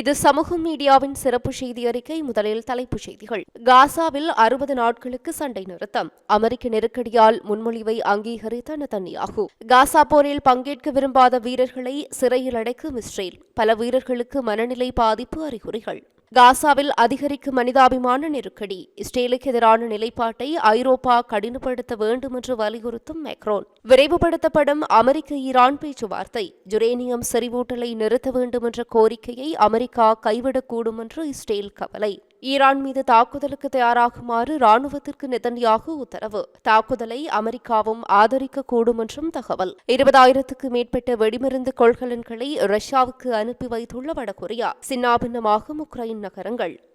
இது சமூக மீடியாவின் சிறப்பு செய்தி அறிக்கை முதலில் தலைப்புச் செய்திகள். காசாவில் அறுபது நாட்களுக்கு சண்டை நிறுத்தம். அமெரிக்க நெருக்கடியால் முன்மொழிவை அங்கீகரித்த நெதன்யாகு. காசா போரில் பங்கேற்க விரும்பாத வீரர்களை சிறையில் அடைக்கும் இஸ்ரேல். பல வீரர்களுக்கு மனநிலை பாதிப்பு அறிகுறிகள். காசாவில் அதிகரிக்கும் மனிதாபிமான நெருக்கடி. இஸ்ரேலுக்கு எதிரான நிலைப்பாட்டை ஐரோப்பா கடினப்படுத்த வேண்டும் என்று வலியுறுத்தும் மேக்ரோன். விரைவுபடுத்தப்படும் அமெரிக்க ஈரான் பேச்சுவார்த்தை. ஜுரேனியம் செறிவூட்டலை நிறுத்த வேண்டும் என்ற கோரிக்கையை அமெரிக்கா கைவிடக்கூடும் என்று இஸ்ரேல் கவலை. ஈரான் மீது தாக்குதலுக்கு தயாராகுமாறு ராணுவத்திற்கு நெதன்யாகு உத்தரவு. தாக்குதலை அமெரிக்காவும் ஆதரிக்கக்கூடும் என்றும் தகவல். இருபதாயிரத்துக்கு மேற்பட்ட வெடிமருந்து கொள்கலன்களை ரஷ்யாவுக்கு அனுப்பி வைத்துள்ள வடகொரியா சின்னாபின்னமாகும் உக்ரைன் நகரங்கள்.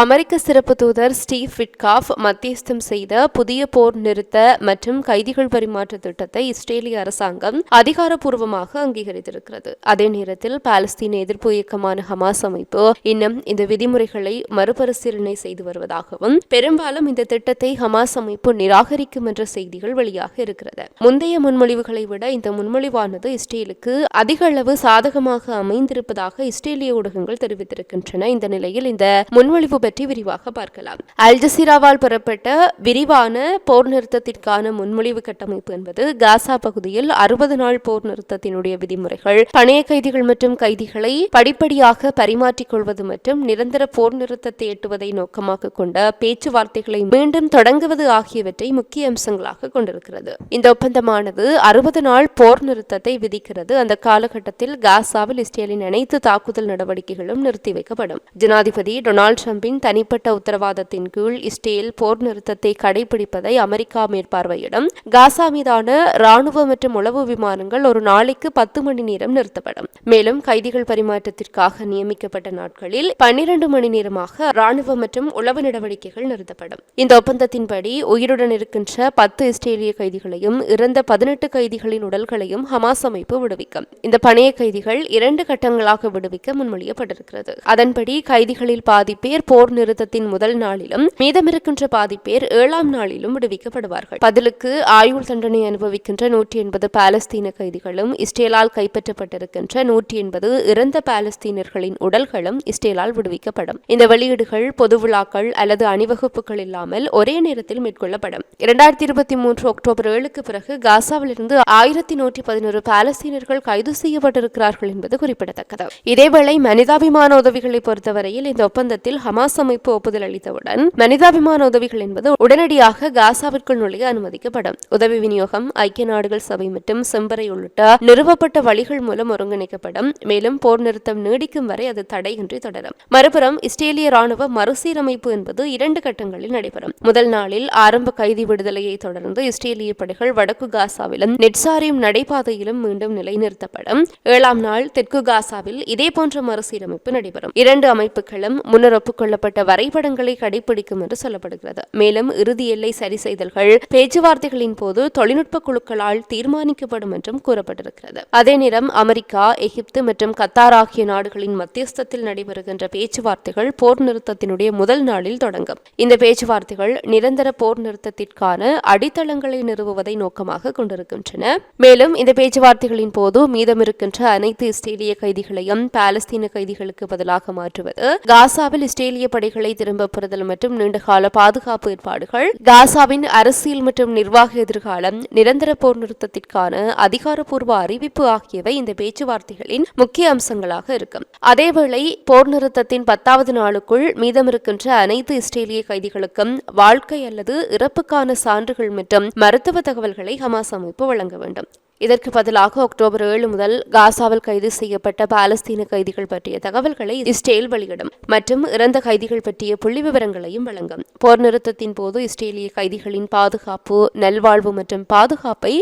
அமெரிக்க சிறப்பு தூதர் ஸ்டீவ் விட்காஃப் மத்தியஸ்தம் செய்த புதிய போர் நிறுத்த மற்றும் கைதிகள் பரிமாற்ற திட்டத்தை இஸ்ரேலிய அரசாங்கம் அதிகாரப்பூர்வமாக அங்கீகரித்திருக்கிறது. அதே நேரத்தில் பாலஸ்தீன எதிர்ப்பு இயக்கமான ஹமாஸ் அமைப்பு இன்னும் இந்த விதிமுறைகளை மறுபரிசீலனை செய்து வருவதாகவும் பெரும்பாலும் இந்த திட்டத்தை ஹமாஸ் அமைப்பு நிராகரிக்கும் என்ற செய்திகள் வெளியாக இருக்கிறது. முந்தைய முன்மொழிவுகளை விட இந்த முன்மொழிவானது இஸ்ரேலுக்கு அதிக அளவு சாதகமாக அமைந்திருப்பதாக இஸ்ரேலிய ஊடகங்கள் தெரிவித்திருக்கின்றன. இந்த நிலையில் இந்த முன்மொழிவு பற்றி விரிவாக பார்க்கலாம். அல் ஜசீராவால் பெறப்பட்ட விரிவான போர் நிறுத்தத்திற்கான முன்மொழிவு கட்டமைப்பு என்பது காசா பகுதியில் அறுபது நாள் போர் நிறுத்தத்தினுடைய விதிமுறைகள் பணைய கைதிகள் மற்றும் கைதிகளை படிப்படியாக பரிமாற்றிக் கொள்வது மற்றும் நிரந்தர போர் நிறுத்தத்தை எட்டுவதை நோக்கமாக கொண்ட பேச்சுவார்த்தைகளை மீண்டும் தொடங்குவது ஆகியவற்றை முக்கிய அம்சங்களாக கொண்டிருக்கிறது. இந்த ஒப்பந்தமானது அறுபது நாள் போர் நிறுத்தத்தை விதிக்கிறது. அந்த காலகட்டத்தில் காசாவில் இஸ்ரேலின் அனைத்து தாக்குதல் நடவடிக்கைகளும் நிறுத்தி வைக்கப்படும். ஜனாதிபதி டொனால்டு டிரம்பின் தனிப்பட்ட உத்தரவாதத்தின் கீழ் இஸ்ரேல் போர் நிறுத்தத்தை கடைபிடிப்பதை அமெரிக்கா மேற்பார்வையிடும். காசா மீதான ராணுவ மற்றும் உளவு விமானங்கள் ஒரு நாளைக்கு பத்து மணி நேரம் நிறுத்தப்படும். மேலும் கைதிகள் பரிமாற்றத்திற்காக நியமிக்கப்பட்ட நாட்களில் பன்னிரண்டு மணி நேரமாக ராணுவ மற்றும் உளவு நடவடிக்கைகள் நிறுத்தப்படும். இந்த ஒப்பந்தத்தின்படி உயிருடன் இருக்கின்ற பத்து இஸ்ரேலிய கைதிகளையும் இறந்த பதினெட்டு கைதிகளின் உடல்களையும் ஹமாஸ் அமைப்பு விடுவிக்கும். இந்த பணைய கைதிகள் இரண்டு கட்டங்களாக விடுவிக்க முன்மொழியப்பட்டிருக்கிறது. அதன்படி கைதிகளில் பாதி பேர் போர் போர் நிறுத்தத்தின் முதல் நாளிலும் மீதமிருக்கின்ற பாதி பேர் ஏழாம் நாளிலும் விடுவிக்கப்படுவார்கள். பதிலுக்கு ஆயுள் தண்டனை அனுபவிக்கின்ற நூற்றி எண்பது பாலஸ்தீன கைதிகளும் இஸ்ரேலால் கைப்பற்றப்பட்டிருக்கின்ற நூற்றி எண்பது இறந்த பாலஸ்தீனர்களின் உடல்களும் இஸ்ரேலால் விடுவிக்கப்படும். இந்த வெளியீடுகள் பொது விழாக்கள் அல்லது அணிவகுப்புகள் இல்லாமல் ஒரே நேரத்தில் மேற்கொள்ளப்படும். இரண்டாயிரத்தி இருபத்தி மூன்று அக்டோபர் ஏழுக்கு பிறகு காசாவிலிருந்து ஆயிரத்தி நூற்றி பதினோரு பாலஸ்தீனர்கள் கைது செய்யப்பட்டிருக்கிறார்கள் என்பது குறிப்பிடத்தக்கது. இதேவேளை மனிதாபிமான உதவிகளை பொறுத்தவரையில் இந்த ஒப்பந்தத்தில் ஹமாஸ் அமைப்பு ஒப்புதல் அளித்தவுடன் மனிதாபிமான உதவிகள் என்பது உடனடியாக காசாவிற்குள் நுழைய அனுமதிக்கப்படும். உதவி விநியோகம் ஐக்கிய நாடுகள் சபை மற்றும் செம்பரை உள்ளிட்ட நிறுவப்பட்ட வழிகள் மூலம் ஒருங்கிணைக்கப்படும். மேலும் போர் நிறுத்தம் நீடிக்கும் வரை அது தடையின்றி தொடரும். மறுபுறம் இஸ்ரேலிய ராணுவ மறுசீரமைப்பு என்பது இரண்டு கட்டங்களில் நடைபெறும். முதல் நாளில் ஆரம்ப கைதி விடுதலையை தொடர்ந்து இஸ்ரேலிய படைகள் வடக்கு காசாவிலும் நெட்சாரியும் நடைபாதையிலும் மீண்டும் நிலைநிறுத்தப்படும். ஏழாம் நாள் தெற்கு காசாவில் இதேபோன்ற மறுசீரமைப்பு நடைபெறும். இரண்டு அமைப்புகளும் முன்னர் ஒப்புக்கொள்ளப்பட்ட வரைபடங்களை கடைபிடிக்கும் என்று சொல்லப்படுகிறது. மேலும் இறுதி எல்லை சரி செய்தல்கள் பேச்சுவார்த்தைகளின் போது தொழில்நுட்ப குழுக்களால் தீர்மானிக்கப்படும் என்றும் கூறப்பட்டிருக்கிறது. அதே நேரம் அமெரிக்கா எகிப்து மற்றும் கத்தார் ஆகிய நாடுகளின் மத்தியஸ்தத்தில் நடைபெறுகின்ற பேச்சுவார்த்தைகள் போர் நிறுத்தத்தினுடைய முதல் நாளில் தொடங்கும். இந்த பேச்சுவார்த்தைகள் நிரந்தர போர் நிறுத்தத்திற்கான அடித்தளங்களை நிறுவுவதை நோக்கமாக கொண்டிருக்கின்றன. மேலும் இந்த பேச்சுவார்த்தைகளின் போது மீதமிருக்கின்ற அனைத்து இஸ்ரேலிய கைதிகளையும் பாலஸ்தீன கைதிகளுக்கு பதிலாக மாற்றுவது காசாவில் இஸ்ரேலிய படைகளை திரும்பப் பெறுதல் மற்றும் நீண்டகால பாதுகாப்பு ஏற்பாடுகள் காசாவின் அரசியல் மற்றும் நிர்வாக எதிர்காலம் நிரந்தர போர் நிறுத்தத்திற்கான அதிகாரப்பூர்வ அறிவிப்பு ஆகியவை இந்த பேச்சுவார்த்தைகளின் முக்கிய அம்சங்களாக இருக்கும். அதேவேளை போர் நிறுத்தத்தின் பத்தாவது நாளுக்குள் மீதமிருக்கின்ற அனைத்து இஸ்ரேலிய கைதிகளுக்கும் வாழ்க்கை அல்லது இறப்புக்கான சான்றுகள் மற்றும் மருத்துவ தகவல்களை ஹமாஸ் அமைப்பு வழங்க வேண்டும். இதற்கு பதிலாக அக்டோபர் ஏழு முதல் காசாவில் கைது செய்யப்பட்ட பாலஸ்தீன கைதிகள் பற்றிய தகவல்களை இஸ்ரேல் வெளியிடும் மற்றும் இறந்த கைதிகள் பற்றிய புள்ளி விவரங்களையும் வழங்கும். போர் நிறுத்தத்தின் போது இஸ்ரேலிய கைதிகளின் பாதுகாப்பு நல்வாழ்வு மற்றும் பாதுகாப்பை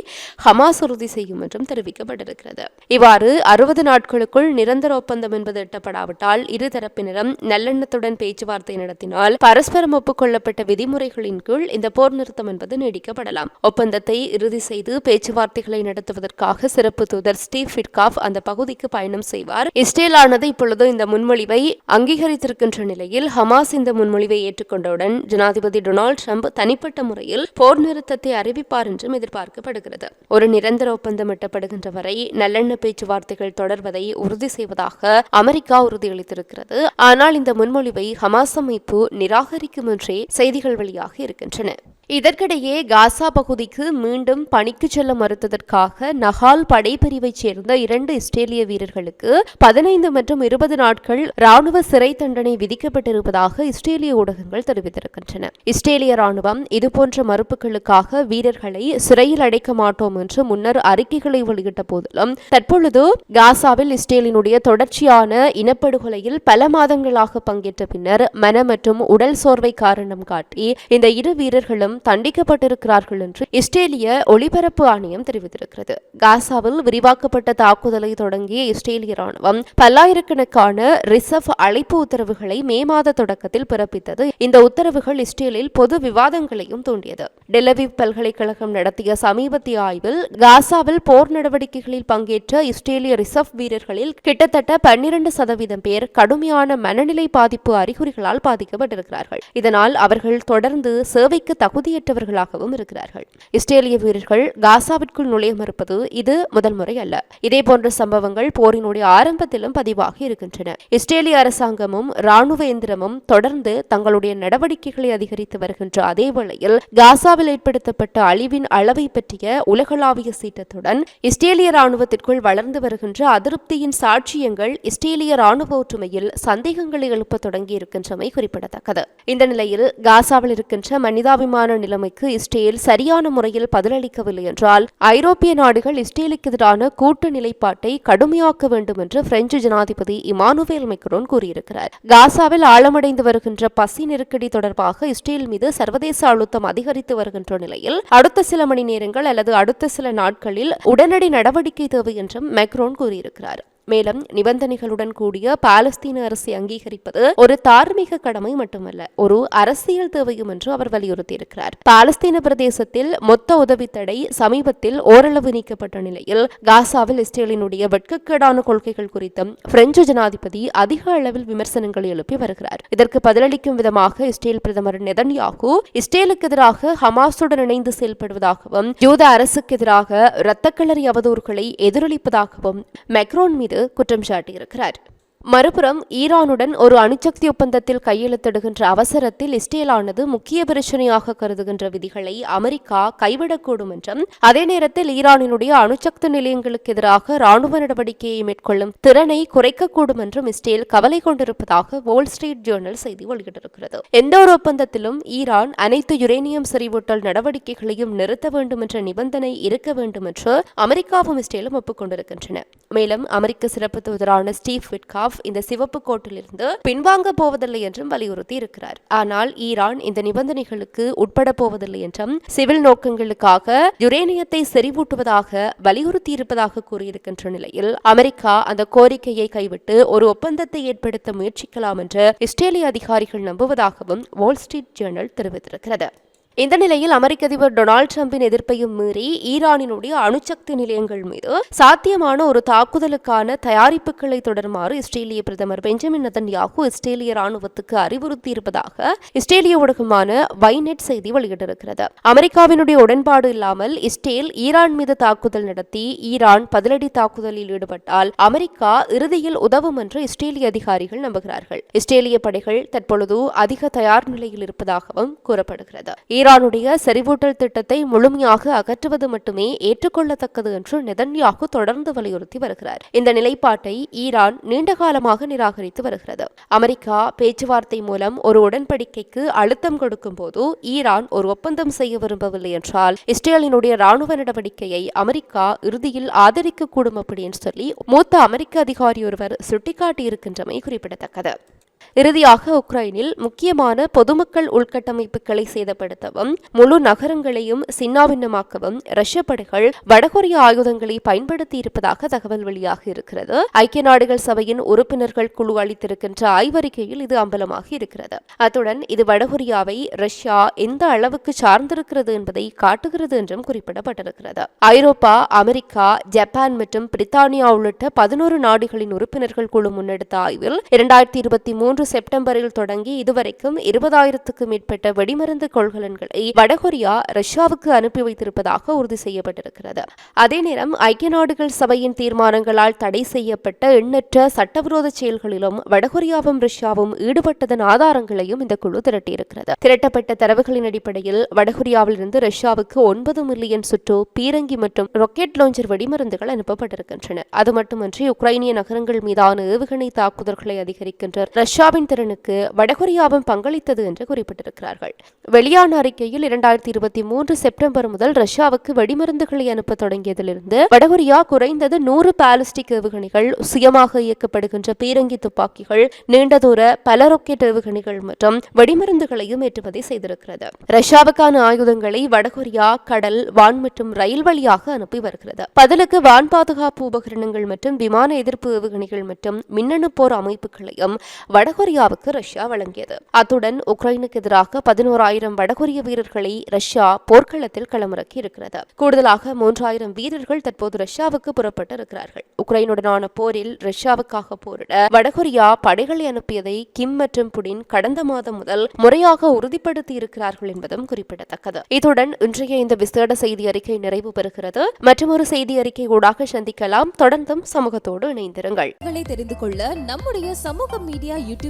ஹமாஸ் உறுதி செய்யும் என்றும் தெரிவிக்கப்பட்டிருக்கிறது. இவ்வாறு அறுபது நாட்களுக்குள் நிரந்தர ஒப்பந்தம் என்பது எட்டப்படாவிட்டால் இரு தரப்பினரும் நல்லெண்ணத்துடன் பேச்சுவார்த்தை நடத்தினால் பரஸ்பரம் ஒப்புக்கொள்ளப்பட்ட விதிமுறைகளின் கீழ் இந்த போர் நிறுத்தம் என்பது நீடிக்கப்படலாம். ஒப்பந்தத்தை இறுதி செய்து பேச்சுவார்த்தைகளை நடத்த நடத்துவதற்காக சிறப்பு தூதர் ஸ்டீவ் ஃபிட்காஃப் அந்த பகுதிக்கு பயணம் செய்வார். இஸ்ரேலானது இப்பொழுது இந்த முன்மொழிவை அங்கீகரித்திருக்கின்ற நிலையில் ஹமாஸ் இந்த முன்மொழிவை ஏற்றுக்கொண்டவுடன் ஜனாதிபதி டொனால்டு ட்ரம்ப் தனிப்பட்ட முறையில் போர் நிறுத்தத்தை அறிவிப்பார் என்றும் எதிர்பார்க்கப்படுகிறது. ஒரு நிரந்தர ஒப்பந்தம் எட்டப்படுகின்ற வரை நல்லெண்ண பேச்சுவார்த்தைகள் தொடர்வதை உறுதி செய்வதாக அமெரிக்கா உறுதியளித்திருக்கிறது. ஆனால் இந்த முன்மொழிவை ஹமாஸ் அமைப்பு நிராகரிக்கும் என்றே செய்திகள் வெளியாக இருக்கின்றன. இதற்கிடையே காசா பகுதிக்கு மீண்டும் பணிக்கு செல்ல மறுத்ததற்காக நகால் படைப்பிரிவைச் சேர்ந்த இரண்டு இஸ்ரேலிய வீரர்களுக்கு பதினைந்து மற்றும் இருபது நாட்கள் ராணுவ சிறை தண்டனை விதிக்கப்பட்டிருப்பதாக இஸ்ரேலிய ஊடகங்கள் தெரிவித்திருக்கின்றன. இஸ்ரேலிய ராணுவம் இதுபோன்ற மறுப்புகளுக்காக வீரர்களை சிறையில் அடைக்க மாட்டோம் என்று முன்னர் அறிக்கைகளை வெளியிட்ட போதிலும் தற்பொழுது காசாவில் இஸ்ரேலினுடைய தொடர்ச்சியான இனப்படுகொலையில் பல மாதங்களாக பங்கேற்ற பின்னர் மன மற்றும் உடல் சோர்வை காரணம் காட்டி இந்த இரு வீரர்களும் தண்டிக்கப்பட்டிருக்கிறார்கள் என்று இஸ்ரேலிய ஒளிபரப்பு ஆணையம் தெரிவித்திருக்கிறது. காசாவில் விரிவாக்கப்பட்ட தாக்குதலை தொடங்கிய இஸ்ரேலிய ராணுவம் பல்லாயிரக்கணக்கான ரிசர்வ் அழைப்பு உத்தரவுகளை மே மாத தொடக்கத்தில் பிறப்பித்தது. இந்த உத்தரவுகள் இஸ்ரேலில் பொது விவாதங்களையும் தூண்டியது. டெலவிவ் பல்கலைக்கழகம் நடத்திய சமீபத்திய ஆய்வில் காசாவில் போர் நடவடிக்கைகளில் பங்கேற்ற இஸ்ரேலிய ரிசர்வ் வீரர்களில் கிட்டத்தட்ட பன்னிரண்டு சதவீதம் பேர் கடுமையான மனநிலை பாதிப்பு அறிகுறிகளால் பாதிக்கப்பட்டிருக்கிறார்கள். இதனால் அவர்கள் தொடர்ந்து சேவைக்கு தகுதி தகுதியற்றவர்களாகவும் இருக்கிறார்கள். இஸ்ரேலிய வீரர்கள் காசாவிற்குள் நுழைய மறுப்பது இது முதல் முறை அல்ல. இதேபோன்ற சம்பவங்கள் போரினுடைய ஆரம்பத்திலும் பதிவாகி இருக்கின்றன. இஸ்ரேலிய அரசாங்கமும் ராணுவ எந்திரமும் தொடர்ந்து தங்களுடைய நடவடிக்கைகளை அதிகரித்து வருகின்ற அதே வேளையில் காசாவில் ஏற்படுத்தப்பட்ட அழிவின் அளவை பற்றிய உலகளாவிய சீட்டத்துடன் இஸ்ரேலிய ராணுவத்திற்குள் வளர்ந்து வருகின்ற அதிருப்தியின் சாட்சியங்கள் இஸ்ரேலிய ராணுவ ஒற்றுமையில் சந்தேகங்களை எழுப்ப தொடங்கி இருக்கின்றமை குறிப்பிடத்தக்கது. இந்த நிலையில் காசாவில் இருக்கின்ற மனிதாபிமான நிலைமைக்கு இஸ்ரேல் சரியான முறையில் பதிலளிக்கவில்லை என்றால் ஐரோப்பிய நாடுகள் இஸ்ரேலுக்கு எதிரான கூட்டு நிலைப்பாட்டை கடுமையாக்க வேண்டும் என்று பிரெஞ்சு ஜனாதிபதி இமானுவேல் மெக்ரோன் கூறியிருக்கிறார். காசாவில் ஆழமடைந்து வருகின்ற பசி நெருக்கடி தொடர்பாக இஸ்ரேல் மீது சர்வதேச அழுத்தம் அதிகரித்து வருகின்ற நிலையில் அடுத்த சில மணி நேரங்கள் அல்லது அடுத்த சில நாட்களில் உடனடி நடவடிக்கை தேவை என்றும் மெக்ரோன் கூறியிருக்கிறார். மேலும் நிபந்தனைகளுடன் கூடிய பாலஸ்தீன அரசை அங்கீகரிப்பது ஒரு தார்மீக கடமை மட்டுமல்ல ஒரு அரசியல் தேவையும் என்று அவர் வலியுறுத்தியிருக்கிறார். பாலஸ்தீன பிரதேசத்தில் மொத்த உதவி தடை சமீபத்தில் ஓரளவு நீக்கப்பட்ட நிலையில் காசாவில் இஸ்ரேலினுடைய வெட்கக்கேடான கொள்கைகள் குறித்தும் பிரெஞ்சு ஜனாதிபதி அதிக அளவில் விமர்சனங்களை எழுப்பி வருகிறார். இதற்கு பதிலளிக்கும் விதமாக இஸ்ரேல் பிரதமர் நெதன்யாகு இஸ்ரேலுக்கு எதிராக ஹமாஸுடன் இணைந்து செயல்படுவதாகவும் யூத அரசுக்கு எதிராக இரத்தக்களறி அவதூறுகளை எதிரொலிப்பதாகவும் மெக்ரோன் மீது குற்றம் சாட்டியிருக்கிறார். மறுபுறம் ஈரானுடன் ஒரு அணுசக்தி ஒப்பந்தத்தில் கையெழுத்திடுகின்ற அவசரத்தில் இஸ்ரேலானது முக்கிய பிரச்சனையாக கருதுகின்ற விதிகளை அமெரிக்கா கைவிடக்கூடும் என்றும் அதே நேரத்தில் ஈரானினுடைய அணுசக்தி நிலையங்களுக்கு எதிராக ராணுவ நடவடிக்கையை மேற்கொள்ளும் திறனை குறைக்கக்கூடும் என்றும் இஸ்ரேல் கவலை கொண்டிருப்பதாக வால் ஸ்ட்ரீட் ஜேர்னல் செய்தி வெளியிட்டிருக்கிறது. எந்த ஒரு ஒப்பந்தத்திலும் ஈரான் அனைத்து யுரேனியம் செறிவூட்டல் நடவடிக்கைகளையும் நிறுத்த வேண்டும் என்ற நிபந்தனை இருக்க வேண்டும் என்று அமெரிக்காவும் இஸ்ரேலும் ஒப்புக்கொண்டிருக்கின்றன. மேலும் அமெரிக்க சிறப்பு தூதரான ஸ்டீவ் விட்காப் இந்த சிவப்பு கோட்டிலிருந்து பின்வாங்க போவதில்லை என்றும் வலியுறுத்தி இருக்கிறார் ஆனால் ஈரான் இந்த நிபந்தனைகளுக்கு உட்பட போவதில்லை என்றும் சிவில் நோக்கங்களுக்காக யுரேனியத்தை செறிவூட்டுவதாக வலியுறுத்தி இருப்பதாக கூறியிருக்கின்ற நிலையில் அமெரிக்கா அந்த கோரிக்கையை கைவிட்டு ஒரு ஒப்பந்தத்தை ஏற்படுத்த முயற்சிக்கலாம் என்று இஸ்ரேலிய அதிகாரிகள் நம்புவதாகவும் வால் ஸ்ட்ரீட் ஜேர்னல் தெரிவித்திருக்கிறது. இந்த நிலையில் அமெரிக்க அதிபர் டொனால்டு டிரம்பின் எதிர்ப்பையும் மீறி ஈரானினுடைய அணுசக்தி நிலையங்கள் மீது சாத்தியமான ஒரு தாக்குதலுக்கான தயாரிப்புகளை தொடருமாறு இஸ்ரேலிய பிரதமர் பெஞ்சமின் நதன்யாகு இஸ்ரேலிய ராணுவத்துக்கு அறிவுறுத்தியிருப்பதாக இஸ்ரேலிய ஊடகமான வைநெட் செய்தி வெளியிட்டிருக்கிறது. அமெரிக்காவினுடைய உடன்பாடு இல்லாமல் இஸ்ரேல் ஈரான் மீது தாக்குதல் நடத்தி ஈரான் பதிலடி தாக்குதலில் ஈடுபட்டால் அமெரிக்கா இறுதியில் உதவும் என்று இஸ்ரேலிய அதிகாரிகள் நம்புகிறார்கள். இஸ்ரேலிய படைகள் தற்பொழுது அதிக தயார் நிலையில் இருப்பதாகவும் கூறப்படுகிறது. ஈரான் ஈரானுடைய செறிவூட்டல் திட்டத்தை முழுமையாக அகற்றுவது மட்டுமே ஏற்றுக்கொள்ளத்தக்கது என்று நெதன்யாகு தொடர்ந்து வலியுறுத்தி வருகிறார். இந்த நிலைப்பாட்டை ஈரான் நீண்ட காலமாக நிராகரித்து வருகிறது. அமெரிக்கா பேச்சுவார்த்தை மூலம் ஒரு உடன்படிக்கைக்கு அழுத்தம் கொடுக்கும் போது ஈரான் ஒரு ஒப்பந்தம் செய்ய விரும்பவில்லை என்றால் இஸ்ரேலினுடைய ராணுவ நடவடிக்கையை அமெரிக்கா இறுதியில் ஆதரிக்கக்கூடும் அப்படின்னு சொல்லி மூத்த அமெரிக்க அதிகாரி ஒருவர் சுட்டிக்காட்டியிருக்கின்றமை குறிப்பிடத்தக்கது. இறுதியாக உக்ரைனில் முக்கியமான பொதுமக்கள் உள்கட்டமைப்புகளை சேதப்படுத்தவும் முழு நகரங்களையும் சின்னாபின்னமாக்கவும் ரஷ்ய படைகள் வடகொரிய ஆயுதங்களை பயன்படுத்தி இருப்பதாக தகவல் வெளியாக இருக்கிறது. ஐக்கிய நாடுகள் சபையின் உறுப்பினர்கள் குழு அளித்திருக்கின்ற ஆய்வறிக்கையில் இது அம்பலமாகி இருக்கிறது. அத்துடன் இது வடகொரியாவை ரஷ்யா எந்த அளவுக்கு சார்ந்திருக்கிறது என்பதை காட்டுகிறது என்றும் குறிப்பிடப்பட்டிருக்கிறது. ஐரோப்பா அமெரிக்கா ஜப்பான் மற்றும் பிரித்தானியா உள்ளிட்ட பதினோரு நாடுகளின் உறுப்பினர்கள் குழு முன்னெடுத்த ஆய்வில் இரண்டாயிரத்தி இருபத்தி மூன்று மூன்று செப்டம்பரில் தொடங்கி இதுவரைக்கும் இருபதாயிரத்துக்கும் மேற்பட்ட வெடிமருந்து கொள்கலன்களை வடகொரியா ரஷ்யாவுக்கு அனுப்பி வைத்திருப்பதாக உறுதி செய்யப்பட்டிருக்கிறது. அதே நேரம் ஐக்கிய நாடுகள் சபையின் தீர்மானங்களால் தடை செய்யப்பட்ட எண்ணற்ற சட்டவிரோத செயல்களிலும் வடகொரியாவும் ரஷ்யாவும் ஈடுபட்டதன் ஆதாரங்களையும் இந்த குழு திரட்டியிருக்கிறது. திரட்டப்பட்ட தரவுகளின் அடிப்படையில் வடகொரியாவிலிருந்து ரஷ்யாவுக்கு ஒன்பது மில்லியன் சுற்று பீரங்கி மற்றும் ராக்கெட் லாஞ்சர் வெடிமருந்துகள் அனுப்பப்பட்டிருக்கின்றன. அது மட்டுமன்றி உக்ரைனிய நகரங்கள் மீதான ஏவுகணை தாக்குதல்களை அதிகரிக்கின்ற ரஷ்யா இந்தியாவின் திறனுக்கு வடகொரியாவும் பங்களித்தது என்று குறிப்பிட்டிருக்கிறார்கள். வெளியான அறிக்கையில் இரண்டாயிரத்தி இருபத்தி மூன்று செப்டம்பர் முதல் ரஷ்யாவுக்கு வெடிமருந்துகளை அனுப்ப தொடங்கியதிலிருந்து வடகொரியா குறைந்தது நூறு பாலிஸ்டிக் ஏவுகணைகள் சுயமாக இயக்கப்படுகின்ற பீரங்கி துப்பாக்கிகள் நீண்ட தூர பல ராக்கெட் ஏவுகணைகள் மற்றும் வெடிமருந்துகளையும் ஏற்றுமதி செய்திருக்கிறது. ரஷ்யாவுக்கான ஆயுதங்களை வடகொரியா கடல் வான் மற்றும் ரயில் வழியாக அனுப்பி வருகிறது. பதிலுக்கு வான் பாதுகாப்பு உபகரணங்கள் மற்றும் விமான எதிர்ப்பு ஏவுகணைகள் மற்றும் மின்னணு போர் அமைப்புகளையும் வடகொரியாவுக்கு ரஷ்யா வழங்கியது. அத்துடன் உக்ரைனுக்கு எதிராக பதினோராயிரம் வடகொரிய வீரர்களை ரஷ்யா போர்க்களத்தில் களமிறக்கி இருக்கிறது. கூடுதலாக மூன்றாயிரம் வீரர்கள் தற்போது ரஷ்யாவுக்கு புறப்பட்டு இருக்கிறார்கள் உக்ரைனுடனான போரில் ரஷ்யாவுக்காக போரிட வடகொரியா படைகளை அனுப்பியதை கிம் மற்றும் புடின் கடந்த மாதம் முதல் முறையாக உறுதிப்படுத்தி இருக்கிறார்கள் என்பதும் குறிப்பிடத்தக்கது. இத்துடன் இன்றைய இந்த விசேட செய்தி அறிக்கை நிறைவு பெறுகிறது. மற்றொரு செய்தி அறிக்கை ஊடாக சந்திக்கலாம். தொடர்ந்தும் சமூகத்தோடு இணைந்திருங்கள். தெரிந்து கொள்ள நம்முடைய சமூக மீடியா யூடியூப்